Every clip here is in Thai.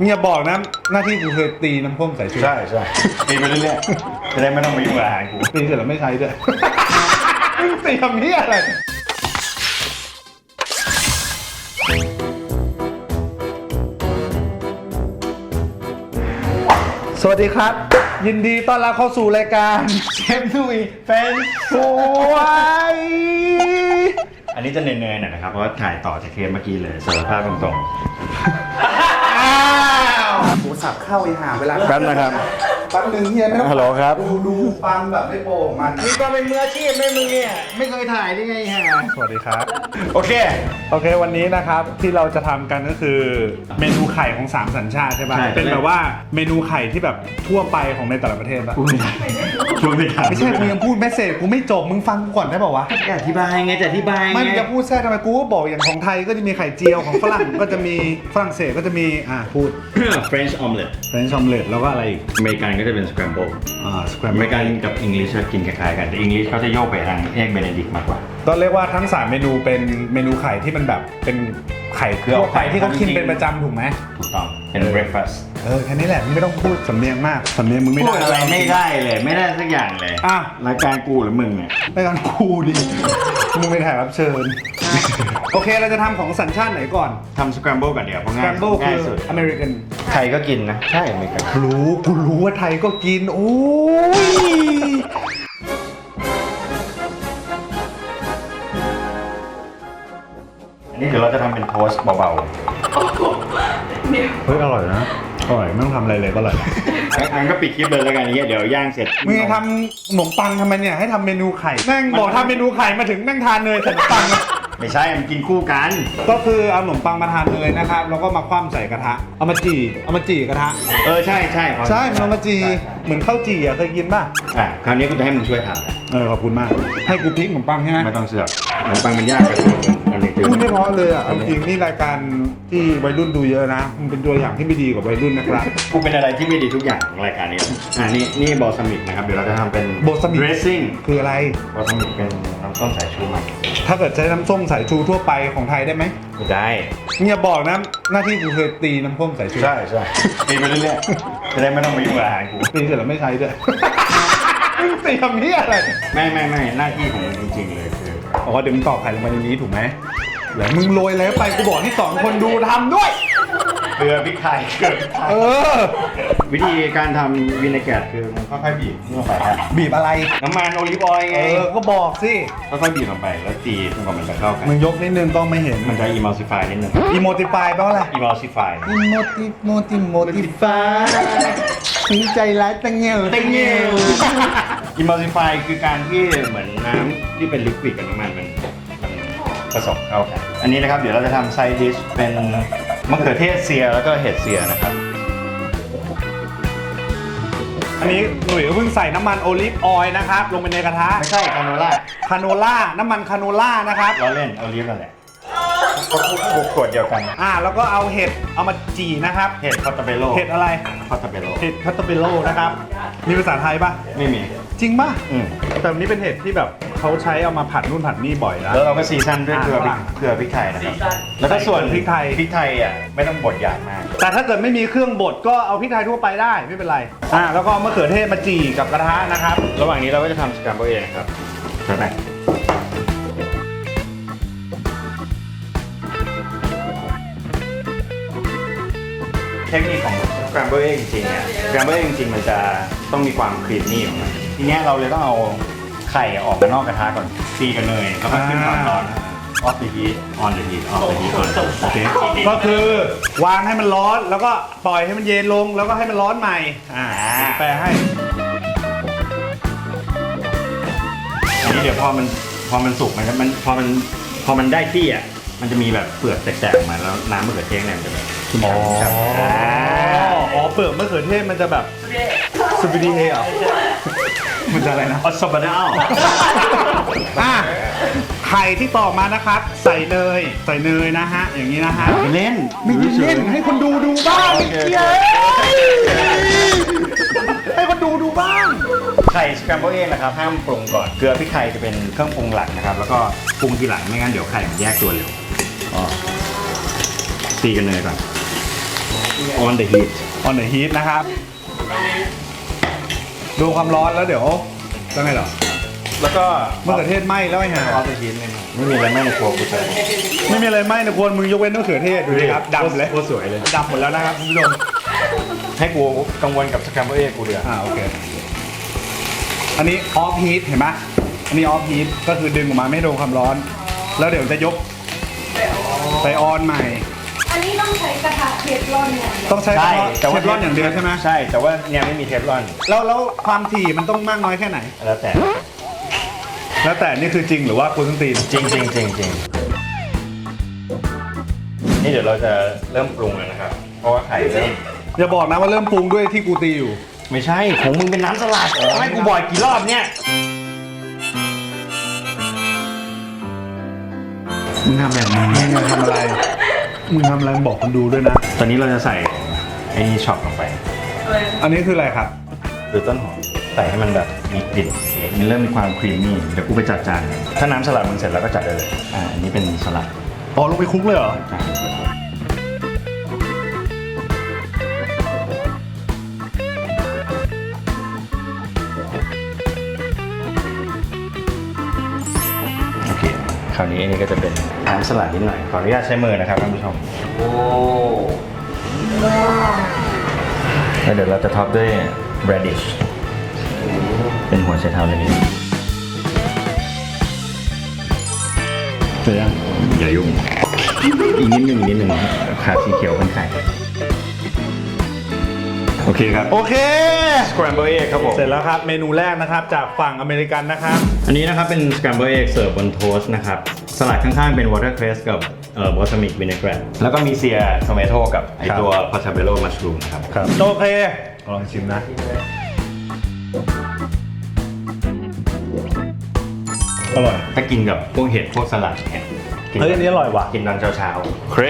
มึงอย่าบอกนะ หน้าที่กูเคยตีน้ำพ่มใส่ชุดใช่ใช่ตีไปเรื่อยๆจะได้ไม่ต้องมายุ่งกับอาหารกูตีเสร็จแล้วไม่ใช้ด้วย ตีทำนี้ยอะไรสวัสดีครับ ยินดีต้อนรับเข้าสู่รายการเชฟนุยแฟนสวยอันนี้จะเนยๆหน่อยนะครับ เพราะว่าถ่ายต่อจากเทปเมื่อกี้เลยสารภาพตรงอ้ โทรศัพท์เข้าอีหาเวลา แป๊บนะครับ แป๊บนึงเฮียไม่ต้องฮัลโหลครับ ดูดูฟังแบบไม่โปรของมันนี่ก็เป็นมืออาชีพไม่มึงเนี่ย ไม่เคยถ่ายได้ไงฮะสวัสดีครับ โอเค โอเค วันนี้นะครับที่เราจะทำกันก็คือเมนูไข่ของสามสัญชาติใช่ป่ะ ใช่ เป็นแบบว่าเมนูไข่ที่แบบทั่วไปของในแต่ละประเทศป่ะพูดไม่ได้ช่วงที่ถ่ายไม่ใช่กูยังพูดเมสเซจกูไม่จบมึงฟังกูก่อนได้ป่าวะ จะอธิบายไงจะอธิบายไง ไม่มึงจะพูดแทรกทำไมกูก็บอกอย่างของไทยก็จะมีไข่เจียวของฝรั่ง ก็จะมีฝรั่งเศสก็จะมีอ่าพูด French omelet เป็นชอมเลตแล้วก็อะไรอีกอเมริกันก็จะเป็น scramble อ่าสแควอเมริกันกับอังกฤษจะกินคล้ายๆกัน แต่อังกฤษเขาจะโยกไปทางเอกเบเนดิกมากกว่าก็เรียกว่าทั้งสามเมนูเป็นเมนูไข่ที่มันแบบเป็นไข่คือเอาทั่วไปที่เขากินจริงๆเป็นประจำถูกไหมถูกต้องเป็น breakfast เออแค่นี้แหละมึงไม่ต้องพูดสำเนียงมากสำเนียงมึงไม่พูได้ดอะไรไม่ได้เลยไม่ได้สักอย่างเลยอะ รายการกูหรือมึงเนี่ย รายการกูดิมึงเป็นแขกรับเชิญ โอเคเราจะทำของสัญชาติไหนก่อนทำ scramble ก่อนเดี๋ยวเพราะง่าย Scramble คืง่ายอสุดอเมริกันไทยก็กินนะ ใช่อเมริกันรู้กูรู้ว่าไทยก็กิน โอ้ย อันนี้เดี๋ยวเราจะทำเป็นโทสต์เบาเฮ้ยอร่อยนะอร่อยไม่ต้องทำอะไรเลยก็อร่อยๆงั้นก็ปิดคลิปเลยแล้วกันเนี่ยเดี๋ยวย่างเสร็จมึงจะทำขนมปังทำไมเนี่ยให้ทำเมนูไข่แม่งบอกทำเมนูไข่มาถึงแม่งทานเนยใส่ขนมปังนะ ไม่ใช่มันกินคู่กัน ก็คือเอาขนมปังมาทานเนยนะครับ แล้วก็มาคว่ำใส่กระทะ เอามาจี่ เอามาจี่กระทะ เออใช่ใช่พอใช่มันเอามาจี่ เหมือนข้าวจี่อะเคยกินป่ะ อะคราวนี้กูจะให้มึงช่วยทเออขอบคุณมาก ให้กูพลิกขนมปังใช่ไหมำไม่ต้องเสือกขนมปังมันยากกว่าส่วนอันนี้คือพูดไม่เพราะเลยอะเอาจริงนี่รายการที่วัยรุ่นดูเยอะนะ มันเป็นตัวอย่างที่ไม่ดีกับวัยรุ่นนะครับ กูเป็นอะไรที่ไม่ดีทุกอย่างของรายการนี้เลยอ่านี่นี่บอลสมิกนะครับเดี๋ยวเราจะทำเป็น balsamic dressing คืออะไรบอลสมิกเป็นน้ำส้มสายชูมันถ้าเกิดใช้น้ำส้มสายชูทั่วไปของไทยได้ไหมไม่ได้มึงอย่าบอกนะหน้าที่กูเคยตีน้ำส้มสายชูใช่ใช่ตีไปเรื่อยๆจะได้ไม่ต้องมายุ่งกับอาหารกูตีเสร็จแล้วไม่ใช้ด้วยตีทำนี้ยอะไรไม่ไม่ไม่หน้าที่ของมึงจริงๆเลยคืออ๋อเดี๋ยวมึงตอกไข่ลงไปในนี้ถูกไหมเดี๋ยวมึงโรยแล้วไปกูบอกให้สองคนดูทำด้วย เกลือพริกไทยเกลือพริกไทยเออ วิธีการทำวินาแกรคือมันค่อยๆบีบลงไปฮะบีบอะไร น้ำมันโอลิฟออยล์เอไงอก็บอกสิ ค่อยๆบีบลงไปแล้วตีจนกว่ามันจะเข้ากันมึงยกนิดนึงต้องไม่เห็นมันจะ emulsify นิดนึงอีโมติฟายแปลว่าอะไร emulsify อีโมติโมติโมติฟายถึงใจร้ายตังเงี้ยวตังเงี้ยว emulsify คือการที่เหมือนน้ำที่เป็นลิควิดกับน้ำมันมันมันผสมเข้ากันอันนี้นะครับเดี๋ยวเราจะทำไซดิชเป็น มะเขือเทศเซียแล้วก็เห็ดเซียนะครับ อันนี้หนุ่ยก็เพิ่งใส่น้ำมันโอลิฟออยล์นะครับ ลงไปในกระทะไม่ใช่คาโนล่าคาโนล่าน้ำมันคาโนล่านะครับ เราเล่นโอลิฟนั่นแหละก็คู่ขวดเดียวกัน อ่า แล้วก็เอาเห็ดเอามาจี่นะครับเห็ดคอตาเบโลเห็ดอะไรคอตาเบโลเห็ดคาตาเบโลนะครับ มีภาษาไทยปะไม่มี จริงปะอืมแต่อันนี้เป็นเห็ดที่แบบเขาใช้เอามาผัดนู่นผัดนี่บ่อยนะ แล้วเราก็ซีซันด้วยอ่าเกลือพริกฝรั่งเกลือพริกไทยนะครับ แล้วก็ส่วนพริกไทย พริกไทยอะไม่ต้องบดหยาบมาก แต่ถ้าเกิดไม่มีเครื่องบดก็เอาพริกไทยทั่วไปได้ไม่เป็นไรอ่าแล้วก็เอามะเขือเทศมาจี่กับกระทะนะครับ ระหว่างนี้เราก็จะทำสแครมเบิลเองนะครับใช่ไหมเทคนิคของสแครมเบิลเองจริงๆเนี่ยสแครมเบิลเองจริงๆมันจะต้องมีความครีมนี่ของมัน ทีเนี้ยเราเลยต้องเอาไข่ออกมานอกกระทะก่อนตีกันเนยแล้วก็ขึ้นความร้อน off the heat on the heat off the heat on the heat โอเคก็คือวางให้มันร้อนแล้วก็ปล่อยให้มันเย็นลงแล้วก็ให้มันร้อนใหม่อ่าแปลให้อันนี้เดี๋ยวพอมันพอมันสุกมันจะมันพอมันพอมันได้ที่อะมันจะมีแบบเปลือกแตกๆออกมาแล้วน้ำมะเขือเทศเนี่ยมันจะแบบชุ่มอ๋อฉ่ำๆอ่าอ๋อเปลือกมะเขือเทศมันจะแบบสปิดีเฮเหรอ มันจะอะไรนะออสบานาลอะไข่ที่ตอกมานะครับ ใส่เนยใส่เนยนะฮะ อย่างนี้นะฮะเล่นไม่ได้เล่นให้คนดูดูบ้างโอเคเย้ให้คนดูดูบ้าง ไข่สแครมเบิลเองนะครับ ห้ามปรุงก่อน เกลือพริกไทยจะเป็นเครื่องปรุงหลักนะครับ แล้วก็ปรุงทีหลังไม่งั้นเดี๋ยวไข่มันแยกตัวเร็วอ๋อตีกันเนยก่อน on the heat on the heat นะครับ ดูความร้อนแล้วเดี๋ยวจะไงเหรอแล้วก็มะเขือเทศไหม้แล้วไอ้ห่าออฟเดอะฮีทเลยนะไม่มีอะไรไม่ในครัวกูใส่ไม่มีอะไรไหม้นะควรมึงยกเว้นมะเขือเทศดูดิครับดำเลยโคตรสวยเลยดำหมดแล้วนะครับคุณผู้ชมให้กูกังวลกับสแครมเบอร์เอกูเดือดอ่าโอเคอันนี้ออฟฮีทเห็นไหมอันนี้ออฟฮีทก็คือดึงออกมาไม่ให้โดนความร้อน แล้วเดี๋ยวจะยกไปออนใหม่ ต้องใช้เฉพาะเทฟลอนอย่างเดียวใช่ไหมใช่ แต่ว่าเนี่ยไม่มีเทฟลอน แล้วแล้วความถี่มันต้องมากน้อยแค่ไหน แล้วแต่ แล้วแต่นี่คือจริงหรือว่ากูต้องตีนจริงจริงจริงจริงนี่เดี๋ยวเราจะเริ่มปรุงแล้วนะครับ เพราะว่าไข่เริ่มอย่าบอกนะว่าเริ่มปรุงด้วยที่กูตีอยู่ ไม่ใช่ของมึงเป็นน้ำสลัดให้กูบ่อยกี่รอบเนี่ยมึงทำแบบนี้มึงทำอะไร มึงทำอะไรมึงบอกคนดูด้วยนะ ตอนนี้เราจะใส่ไอ้ช็อปลงไป อันนี้คืออะไรครับ หรือต้นหอมใส่ให้มันแบบมีกลิ่นมันเริ่มมีความครีมมี่เดี๋ยวกูไปจัดจานถ้าน้ำสลัดมันเสร็จแล้วก็จัดได้เลยอ่าอันนี้เป็นสลัดอ๋อลงไปคลุกเลยเหรออ่าโอ ราวนี้อันนี้ก็จะเป็นน้ำสลัดนิดหน่อยขออนุญาตใช้มือนะครับท่านผู้ชมโอ้แล้วเดี๋ยวเราจะท็อปด้วย radish เป็นหัวไชเท้าเลยเสร็จยังอย่ายุ่งอีกนิดนึงอีกนิดนึงขาสีเขียวเป็นไข่ โอเคครับ โอเค scramble egg ครับผม เสร็จแล้วครับ เมนูแรกนะครับจากฝั่งอเมริกันนะครับ อันนี้นะครับเป็น scramble egg เสิร์ฟบนโทสต์นะครับ สลัดข้างๆเป็น watercress กับเอ่อ balsamic vinaigrette แล้วก็มีเซีย tomato กับไอตัว portobello mushroom นะครับ ครับโอเค ลองชิมนะ อร่อย ถ้ากินกับพวกเห็ดพวกสลัดเนี่ยกิเฮ้ย อันนี้อร่อยว่ะกินตอนเช้าๆ เคร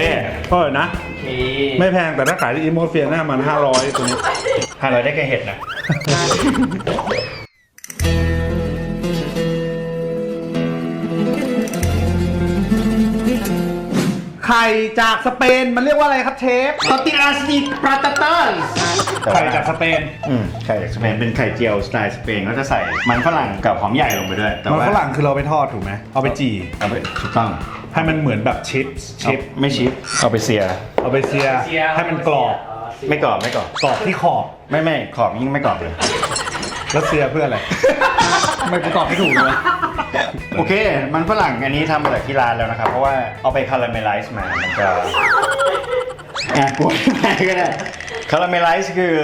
อร่อยนะ ไม่แพงแต่ถ้าขายที่อิมโมเฟียน่ามัน500ตัวนี้ ห้าร้อยได้แค่เห็ดนะ ไข่จากสเปนมันเรียกว่าอะไรครับเชฟตอติอาสติปราตาตัสไข่จากสเปนอืมไข่จากสเปนเป็นไข่เจียวสไตล์สเปนเขาจะใส่มันฝรั่งกับหอมใหญ่ลงไปด้วยแต่มันว่าฝรั่งคือเราไปทอดถูกไหมเอาไปจี่เอาไปถูกต้องให้มันเหมือนแบบชิปชิปเอาไม่ชิปเอาไปเสีย เอาไปเซียให้มันกรอบไม่กรอบไม่กรอบกรอบที่ขอบ ไม่ไม่ขอบยิ่งไม่กรอบเลย แล้วเซียเพื่ออะไร ไม่กูตอบไม่ถูกเลย โอเค มันฝรั่งอันนี้ทำมาจากที่ร้านแล้วนะครับ เพราะว่าเอาไปคาราเมลไลซ์มา มันจะอะกูไม่ก็ได้คาราเมลไลซ์คือ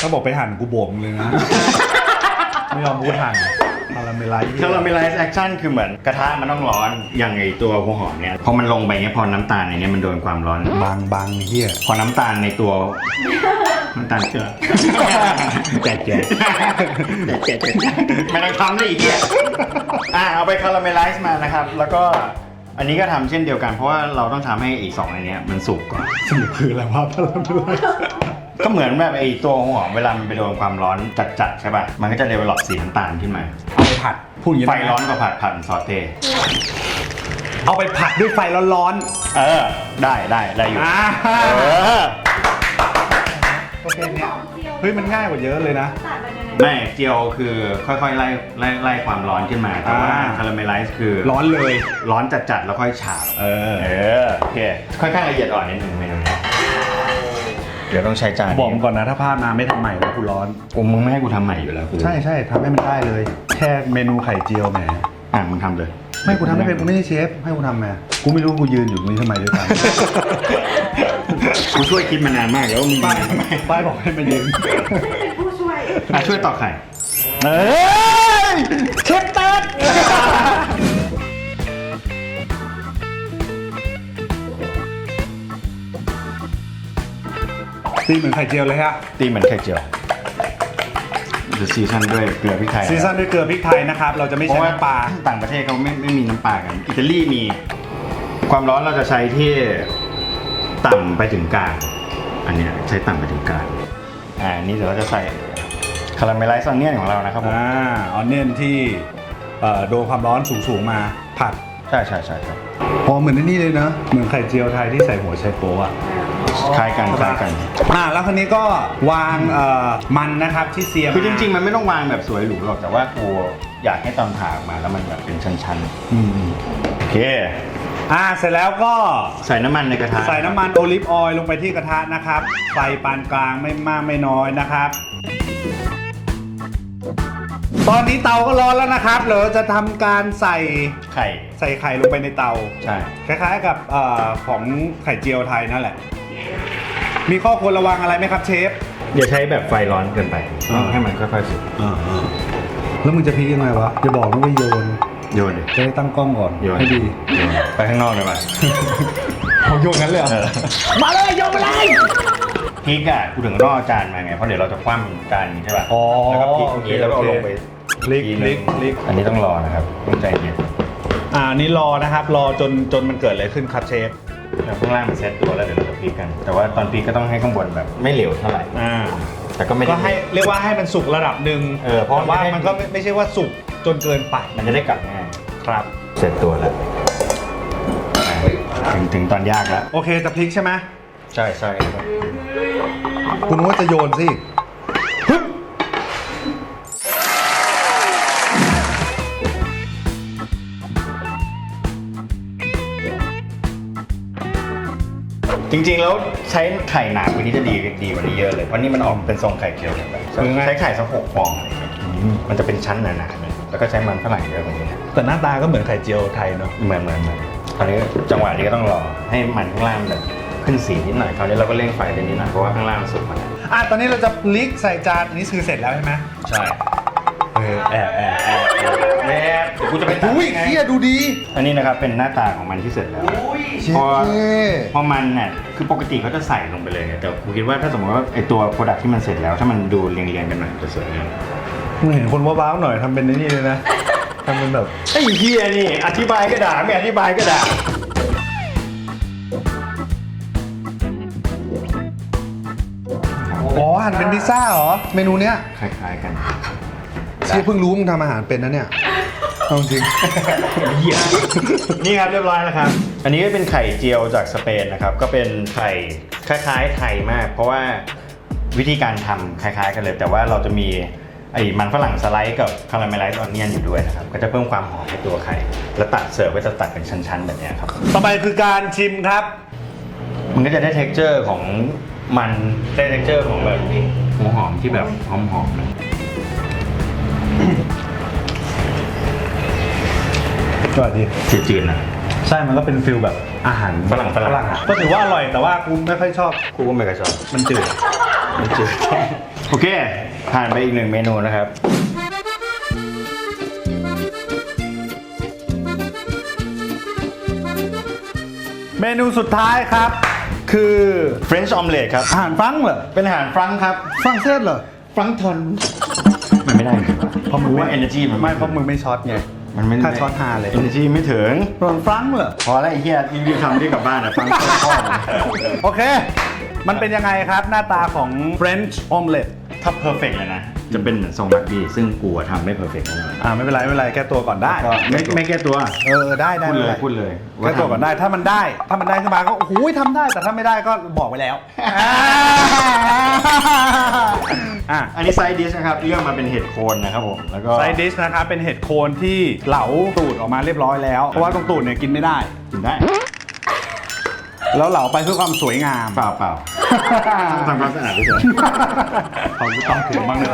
ถ้าบอกไปหั่นกูโบกมึงเลยนะ ไม่ยอมพูดหั่นคาราเมลไลซ์คาราเมลไลซ์แอคชั่นคือเหมือนกระทะมันต้องร้อน อย่างไอตัวหัวหอมเนี่ย พอมันลงไปเนี่ยพอน้ำตาลในเนี้ยมันโดนความร้อน บางบางเฮียพอน้ำตาลในตัว น้ำตาลเกลือแจกแจกแจกแจกไม่ต้องทำเลยอีกทียอะเอาไปคาราเมลไลซ์มานะครับ แล้วก็อันนี้ก็ทำเช่นเดียวกันเพราะว่าเราต้องทำให้อีกสองอันเนี้ยมันสุกก่อนสรุปคืออะไรวะคาราเมลไลซ์ก็เหมือนแบบไอ้ตัวหัวหอมเวลามันไปโดนความร้อนจัดๆใช่ป่ะ มันก็จะเดเวลลอปสีน้ำตาลขึ้นมา เอาไปผัดพูดอย่างนี้ไฟด้หมร้อนกว่าผัดผัดซอสเต้เอาไปผัดด้วยไฟร้อนเออ ได้ได้ได้อยู่ๆอ่า เออก็แค่เนี้ยเฮ้ยมันง่ายกว่าเยอะเลยนะตัดมันยังไงไม่เจียวคือค่อยๆไล่ไล่ไล่ความร้อนขึ้นมา แต่ว่าอ่า คาราเมลไลซ์คือร้อนเลยร้อนจัดๆแล้วค่อยฉาบเออ เออโอเคค่อนข้างละเอียดอ่อนนิดนึงเมนูนี้เดี๋ยวต้องใช้จานบอกมึงก่อนนะถ้าพลาดมาไม่ทำใหม่แล้วกูร้อนโอ้มึงไม่ให้กูทำใหม่อยู่แล้วกูใช่ใช่ทำให้มันได้เลย แค่เมนูไข่เจียวแหมอะมึงทำเลย ไม่กูทำไม่เป็นกูไม่ใช่เชฟให้กูทำมากูไม่รู้กูยืนอยู่ตรงนี้ทำไมด้วยกัน กูช่วยคิดมานานมากแล้วว่ามึงป้ายป้ายบอกให้มายืนเป็นผู้ช่วยอะช่วยตอกไข่เอ้ยเชฟตัดตีเหมือนไข่เจียวเลยฮะ ตีเหมือนไข่เจียวเดี๋ยวซีซั่นด้วยเกลือพริกไทยซีซั่นด้วยเกลือพริกไทยนะครับ เราจะไม่เพใช้ราะว่าน้ำปลาต่างประเทศเขาไม่ไม่มีน้ำปลากัน อิตาลีมี ความร้อนเราจะใช้ที่ ต่ำไปถึงกลาง อันเนี้ยใช้ต่ำไปถึงกลาง อ่าอันนี่เดี๋ยวเราจะใส่คาราเมลไลซ์ออนเนียนของเรานะครับผม อ่าออนเนียนที่เอ่อโดนความร้อนสูงๆมาผัดใช่ใช่ใช่ครับพอเหมือนไอ้นี่เลยนะ เหมือนไข่เจียวไทยที่ใส่หัวไชโป๊ะอะ คล้ายกันคล้ายกัน อ่าแล้วคนนี้ก็วางเอ่อมันนะครับที่เสียมคือจริง ๆ มันไม่ต้องวางแบบสวยหรูหรอกแต่ว่ากูอยากให้ตอนผ่าออกมาแล้วมันแบบเป็นชั้นอืมๆโอเค อ่าเสร็จแล้วก็ใส่น้ำมันในกระทะใส่น้ำมันโอลิฟออยล์ลงไปที่กระทะนะครับ ไฟปานกลางไม่มากไม่น้อยนะครับ ตอนนี้เตาก็ร้อนแล้วนะครับเดี๋ยวเราจะทำการใส่ไข่ ใส่ไข่ลงไปในเตา ใช่ คล้ายๆกับเออของไข่เจียวไทยนั่นแหละ มีข้อควรระวังอะไรไหมครับเชฟ อย่าใช้แบบไฟร้อนเกินไป อ่า ให้มันค่อยๆสุกแล้วมึงจะพลิกยังไงวะ จะบอกนะว่าโยน โยนดิ จะได้ตั้งกล้องก่อน โยน ให้ดีโยนไปข้างนอกเลยป่ะเขาโยนงั้นเลยเหรอเออมาเลยโยนมาเลยพริกอะกูถึงนอกจานมาไง เพราะเดี๋ยวเราจะคว่ำจานนี้ใช่ป่ะ อ๋อแล้วก็พริกตรงนี้แล้วก็เอาลงไปพลิกทีพนึลิงกพลิก อันนี้ต้องรอนะครับต้องใจเย็นอ่านี่รอนะครับ รอจนจนมันเกิดอะไรขึ้นครับเชฟ เดี๋ยวข้างล่างมันเซ็ตตัวแล้วเดี๋ยวเราจะพลิกกัน แต่ว่าตอนพลิกก็ต้องให้ข้างบนแบบไม่เหลวเท่าไหร่ อ่า แต่ก็ไม่ได้ ก็ให้เรียกว่าให้มันสุกระดับหนึ่งเออเพราะแต่ว่าไม่ให้ มันก็ไม่ไม่ใช่ว่าสุกจนเกินไป มันจะได้กลับง่าย ครับ เสร็จตัวแล้วอะถึงถึงตอนยากแล้ว โอเคจะพลิกใช่ไหมใช่ใช่ครับคุณว่าจะโยนสิฮึบจริงๆ แล้วใช้ไข่หนากว่านี้จะดีดีกว่านี้เยอะเลย เพราะนี่มันออกเป็นทรงไข่เจียวแบบใช้ไข่สักหกฟองอะไรอย่างเงี้ยมันจะเป็นชั้นหนาๆเลยแล้วก็ใช้มันฝรั่งเยอะกว่านี้ แต่หน้าตาก็เหมือนไข่เจียวไทยเนาะเหมือนเหมือนเหมือนคราวนี้จังหวะนี้ก็ต้องรอให้มันข้างล่างแบบขึ้นสีนิดหน่อยคราวนี้เราก็เร่งไฟไปนิดหน่อยเพราะว่าข้างล่างมันสุกมาแล้วอะตอนนี้เราจะพลิกใส่จานอันนี้คือเสร็จแล้วใช่ไหมใช่เออแอบแอบแอบแอบแอบเดี๋ยวกูจะไปตัดอุ้ยไง เฮียดูดี อันนี้นะครับเป็นหน้าตาของมันที่เสร็จแล้วเชพอฟพอมันเนี่ยคือปกติเขาจะใส่ลงไปเลยไงแต่กูคิดว่าถ้าสมมติว่าไอตัวโปรดักที่มันเสร็จแล้ว ถ้ามันดูเรียงๆกันหน่อยจะสวยงามมึงเห็นคนว้าวๆหน่อยทำเป็นไอ้นี่เลยนะ ทำเป็นแบบไอ้เฮียนี่ อธิบายก็ด่าไม่อธิบายก็ด่าอ๋อหั่นเป็นพิซซ่าเหรอ เมนูเนี้ยคล้ายๆกันเชี่ยเพิ่งรู้มึงทำอาหารเป็นนะเนี่ยเอาจริงเหี้ยนี่ครับเรียบร้อยแล้วครับ อันนี้ก็เป็นไข่เจียวจากสเปนนะครับ ก็เป็นไข่คล้ายๆไทยมาก เพราะว่าวิธีการทำคล้าย ๆ กันเลย แต่ว่าเราจะมี ไอ้มันฝรั่งสไลด์กับคาราเมลไลซ์ออนเนียนอยู่ด้วยนะครับ ก็จะเพิ่มความหอมให้ตัวไข่ แล้วตัดเสิร์ฟก็จะตัดเป็นชั้นๆแบบเนี้ยครับ ต่อไปคือการชิมครับ มันก็จะได้ t e x t อร์ของมันได้ t e x t อร์ของแบบหัวหอมที่แบบหอมๆนะสวัสดีจืดๆนะ ใช่มันก็เป็นฟิลแบบอาหารฝรั่งฝรั่งอะก็ถือว่าอร่อยแต่ว่ากูไม่ค่อยชอบ กูก็ไม่เคยชอบ มันจืด มันจืด โอเค ผ่านไปอีกหนึ่งเมนูนะครับ เมนูสุดท้ายครับ คือ French omelette ครับ อาหารฟรังก์เหรอเป็นอาหารฟรังก์ครับ ฝรั่งเศสเหรอฟรังก์ทอน มันไม่ได้เพราะมึงว่า energy มันไม่เพราะมึงไม่ช็อตไงมันไม่ถ้าช็อตฮาเลย energy ไม่ถึง ฝรั่งฟรังก์เหรอ พอแล้วไอ้เหี้ยรีบๆทำรีบกลับบ้านอะฟรังก์พ่อมึงโอเค มันเป็นยังไงครับหน้าตาของ French omelette ถ้า perfect เลยนะ จะเป็นเหมือนทรงบักบี้ซึ่งกูอะทำไม่ perfect เท่าไหร่อ่าไม่เป็นไรไม่เป็นไรแก้ตัวก่อนได้ก็ไม่ไม่แก้ตัว เออได้ได้พูดเลยไม่ป็นไรพูดเลยแก้ตัวก่อนได้ถ้ามันได้ ถ้ามันได้ขึ้นมาก็โอ้โหทำได้แต่ถ้าไม่ได้ก็บอกไปแล้วอะ อันนี้ไซด์ดิชนะครับเลือกมาเป็นเห็ดโคนนะครับผมแล้วก็ ไซดิชนะครับเป็นเห็ดโคนที่เหลาตูดออกมาเรียบร้อยแล้ว เพราะว่าตรงตูดเนี่ยกินไม่ได้ กินได้ แล้วเหลาไปเพื่อความสวยงาม เปล่าเปล่าทำความสะอาดด้วยเถอะเขาต้องถึงบ้างเลย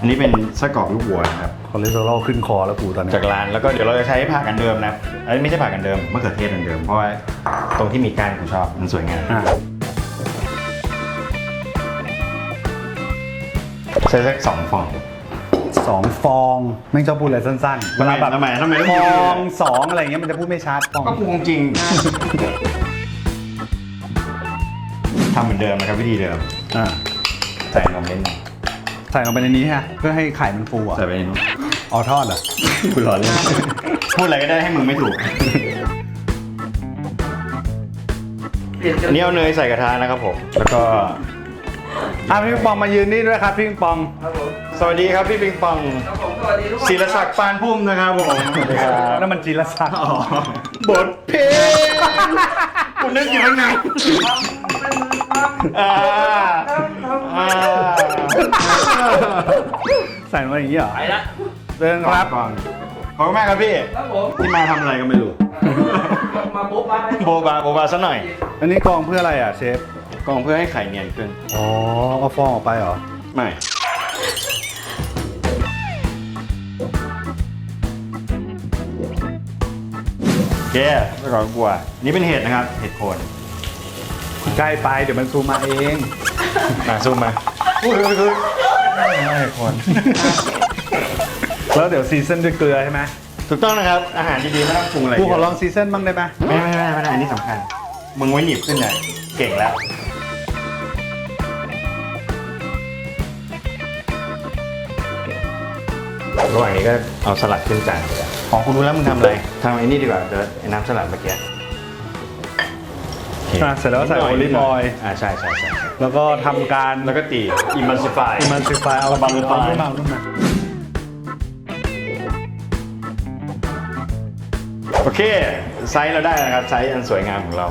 อันนี้เป็นไส้กรอกลูกวัวนะครับคอเลสเตอรอลขึ้นคอแล้วกูตอนนี้จากร้านแล้วก็เดี๋ยวเราจะใช้ผักอันเดิมนะอันนี้ไม่ใช่ผักอันเดิมมะเขือเทศอันเดิมเพราะว่าตรงที่มีก้านกูชอบมันสวยงามอะใช้สักสองฟองสองฟองไม่ชอบพูดอะไรสั้นๆเวลาแบบทำไมทำไมต้องฟพูดออย่างงนี้สองอะไรอย่างเงี้ยมันจะพูดไม่ชัดฟองก็กูคงจริง ทำเหมือนเดิมนะครับวิธีเดิมอะใส่นมเล่นหน่อยใส่ลงไปในนี้ฮะเพื่อให้ไข่มันฟูอะใส่ไปในนู้นอ๋อทอดเหรอคุณหล่อเล่นพูดอะไรก็ได้ให้มึงไม่ถูกอันนี้เอาเนยใส่กระทะนะครับผม แล้วก็อะพี่ปิงปองมายืนนี่ด้วยครับพี่ปิงปองสวัสดีครับพี่ปิงปองศิลศักดิ์ปานพุ่มนะครับผมสวัสดีครับนั่นมันจีรศักดิ์บทเพลงคุณนึกอยู่ข้างในอ่าอ่า ใส่มาอย่างนี้เหรอไปละเดินครับก่อนขอบคุณมากครับพี่ ครับผม ที่มาทำอะไรก็ไม่รู้ มาปุ๊บมาโบบาโบบาซะหน่อย อันนี้กรองเพื่ออะไรอะเชฟ กรองเพื่อให้ไข่เนียนขึ้น อ๋อ เอาฟองออกไปเหรอ ไม่ โอเคไปก่อนกลัว นี่เป็นเห็ดนะครับ เห็ดโคน ใกล้ไปเดี๋ยวมันซูมมาเองมาซูมมาอุ้ยอุ้ยอุ้ยเห็ดโคน แล้วเดี๋ยวซีซันด้วยเกลือใช่ไหมถูกต้องนะครับ อาหารดีๆไม่ต้องปรุงอะไรกูเยขออะลองซีซันบ้างได้ไหมไม่ไม่ไม่ไม่ได้อันนี้สำคัญ มึงไว้หนีบขึ้นหน่อยเก่งแล้ว ระหว่างนี้ก็เอาสลัดขึ้นจานเลยของคุณรู้แล้วมึงทำอะไรทำไอ้นี่ดีกว่าเดี๋ยวไอ้น้ำสลัดเมื่อกี้โอเคอะเสร็จแล้วก็ใส่โอลิฟออยล์อ่าใช่ใช่ใช่แล้วก็ทำการแล้วก็ตีอิมมัลซิฟาย มันซิฟายเอาบางเอาๆขึ้นมาเอาขึ้นมาโอเค ไซส์เราได้แล้วครับไซส์อันสวยงามของเรา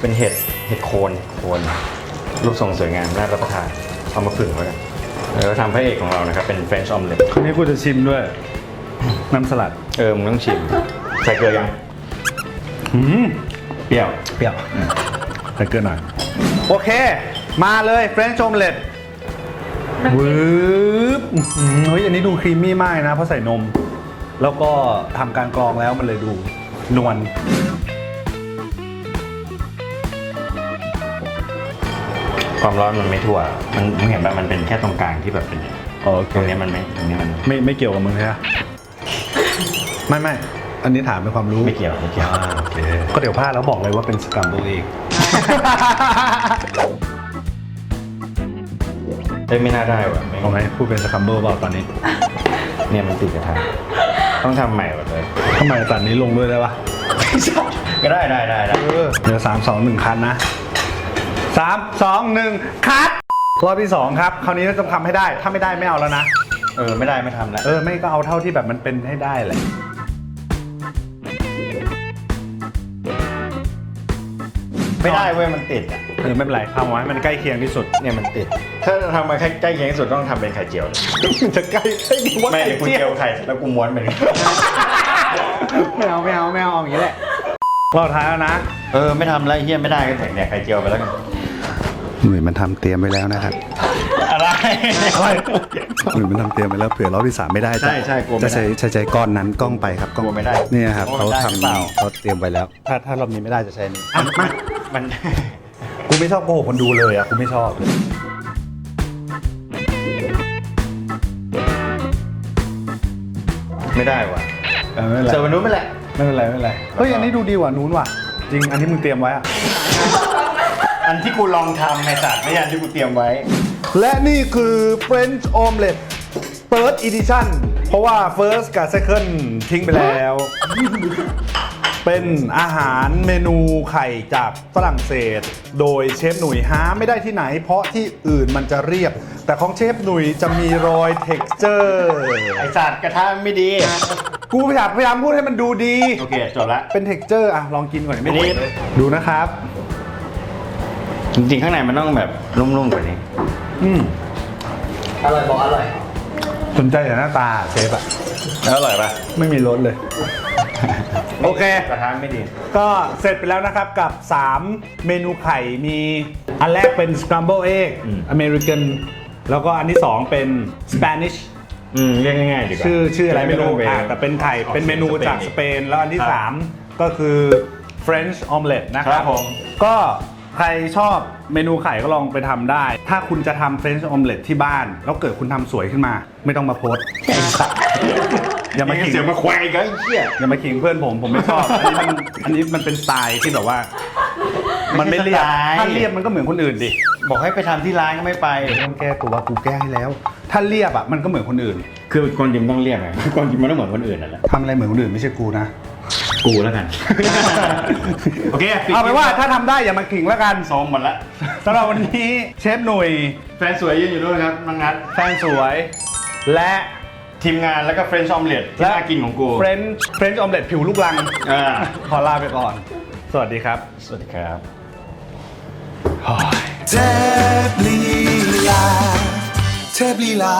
เป็นเห็ดเห็ดโคนโคนรูปทรงสวยงามน่ารับประทานเอามาผึ่งไว้กันแล้วก็ทำพระเอกของเรานะครับ เป็นเฟรนช์ออมเล็ตคราวนี้กูจะชิมด้วย น้ำสลัด เออมึงต้องชิม ใส่เกลือยัง หืมเป รี้ยวเปรี้ยว ใส่เกลือหน่อยโอเค มาเลยเฟรนช์โอมเล็ตวืบอื้อหือเฮ้ยอันนี้ดูครีมมี่มากนะเพราะใส่นม แล้วก็ทำการกรองแล้วมันเลยดูนวลความร้อนมันไม่ทั่ว มันมึงเห็นป่ะมันเป็นแค่ตรงกลางที่แบบเป็นโอเคตรงนี้มันไม่ตรงนี้มัน ไม่ไม่เกี่ยวกับมึงใช่ไหมไม่ไม่ อันนี้ถามเป็นความรู้ไม่เกี่ยวไม่เกี่ยวอ่าโอเคก็เดี๋ยวพลาดแล้วบอกเลยว่าเป็นสกรัมเบิลเองเอ้ยไม่น่าได้ว่ะไม่เอาไหมพูดเป็นสกรัมเบิลเปล่าตอนนี้เนี่ยมันติดกระทะต้องทำใหม่หมดเลยทำไมตัดนี้ลงด้วยได้ปะก็ได้ได้ได้ได้เดี๋ยวสามสองหนึ่งคันนะสามสองหนึ่งคัดรอบที่สองครับคราวนี้ต้องทำให้ได้ ถ้าไม่ได้ไม่เอาแล้วนะ เออไม่ได้ไม่ทำแล้วเออไม่ก็เอาเท่าที่แบบมันเป็นให้ได้แหละ ไม่ได้เว้ยมันติดอะเออไม่เป็นไรทำไว้มันใกล้เคียงที่สุด เนี่ยมันติด ถ้าทำมาใกล้เคียงที่สุดต้องทำเป็นไข่เจียวเลยจะใกล้ใกล้ดีว่าไม่ไข่เดี๋ยวกูเจีเจียยววไข่แล้วกูม้วนไปเลยไม่เอาไม่เอาไม่เอาเอาอย่างนี้แหละรอบท้ายแล้วนะ เออไม่ทำแล้วไอ้เฮียไม่ได้ก็แต่เนี่ยไข่เจียวไปแล้วกัน หนุ่ยมันทำเตรียมไว้แล้วนะครับ อะไรอะไรหนุ่ยมันทำเตรียมไว้แล้วเผื่อรอบที่สามไม่ได้ใช่ใช่กลัวไม่ได้จะใช้ใช้ใช้ก้อนนั้นกล้องไปครับกล้องกลัวไม่ได้เนี่ยครับกลัเขาวไม่ได้หรือเปล่า เขาเตรียมไว้แล้ว ถ้าถ้ารอบนี้ไม่ได้จะใช้นี้อะมามันกูไม่ชอบโกหกคนดูเลยอะกูไม่ชอบเลยไม่ได้ว่ะเออไม่เป็นไรเจอวันนู้นไปแหละไม่เป็นไรไม่เป็นไรเฮ้ยอันนี้ดูดีกว่านู้นว่ะ จริงอันนี้มึงเตรียมไว้อะอันที่กูลองทำในสัตว์ไม่ใช่อันที่กูเตรียมไว้ และนี่คือ French Omelette First Edition เพราะว่า First กับ Second ทิ้งไปแล้ว เป็นอาหารเมนูไข่จากฝรั่งเศส โดยเชฟหนุ่ยหาไม่ได้ที่ไหน เพราะที่อื่นมันจะเรียบ แต่ของเชฟหนุ่ยจะมีรอยเท็กเจอร์ ไอสัตว์กระทะไม่ดี กูพยายามพยายามพูดให้มันดูดี โอเค จบละ เป็นเท็กเจอร์อะลองกินก่อนไม่อันนี้เห็นเลยดูนะครับ จริงๆ ข้างในมันต้องแบบนุ่มๆกว่านี้ อืมอร่อยบอกอร่อย สนใจแต่หน้าตาเชฟอะแล้วอร่อยปะไม่มีรสเลย โอเค กระทะไม่ดี ก็เสร็จไปแล้วนะครับกับ 3 เมนูไข่มีอันแรกเป็น scramble egg อืม American แล้วก็อันที่ 2 เป็น Spanish อืมเรียกง่ายๆดีกว่าชื่อชื่ออะไรไม่รู้เปนอะแต่เป็นไข่ออกเป็นเมนูจากสสเปเปนนแล้วอันที่ ครับ 3 ก็คือ French omelette นะคครัรับบผม ก็ ใครชอบเมนูไข่ก็ลองไปทำได้ ถ้าคุณจะทำ French omelette ที่บ้าน แล้วเกิดคุณทำสวยขึ้นมา ไม่ต้องมาโพสต์อย่ามาขิงเสียงมาควายกันไอ้เหี้ยอย่ามาขิงเพื่อนผมผมไม่ชอบ อันนี้มันอันนี้มันเป็นสไตล์ที่แบบว่า มันไม่เรียบไม่ใช่สไตล์ถ้าเรียบมันก็เหมือนคนอื่นดิ บอกให้ไปทำที่ร้านก็ไม่ไปต้องแก้ตัวกูแก้ให้แล้วถ้าเรียบอะมันก็เหมือนคนอื่นคือคนจริงต้องเรียกไงคนจริงมันต้องเหมือนคนอื่นนั่นแหละทำอะไรเหมือนคนอื่นไม่ใช่กูนะ กูแล้วกัน โอเคปิดเอาไปนว่าถ้าทำได้อย่ามาขิงแล้วกันโซมหมดละสำหรับวันนี้เชฟหนุ่ยแฟนสวยยืนอยู่ด้วยครับน้องนัทแฟนสวย และทีมงานแล้วก็เฟรนช์ออมเล็ตที่น่ากินของกูเฟรนช์เฟรนช์ออมเล็ตผิวลูกลัง อ่าขอลาไปก่อน สวัสดีครับ สวัสดีครับโอ้ยเทพลีลา เทพลีลา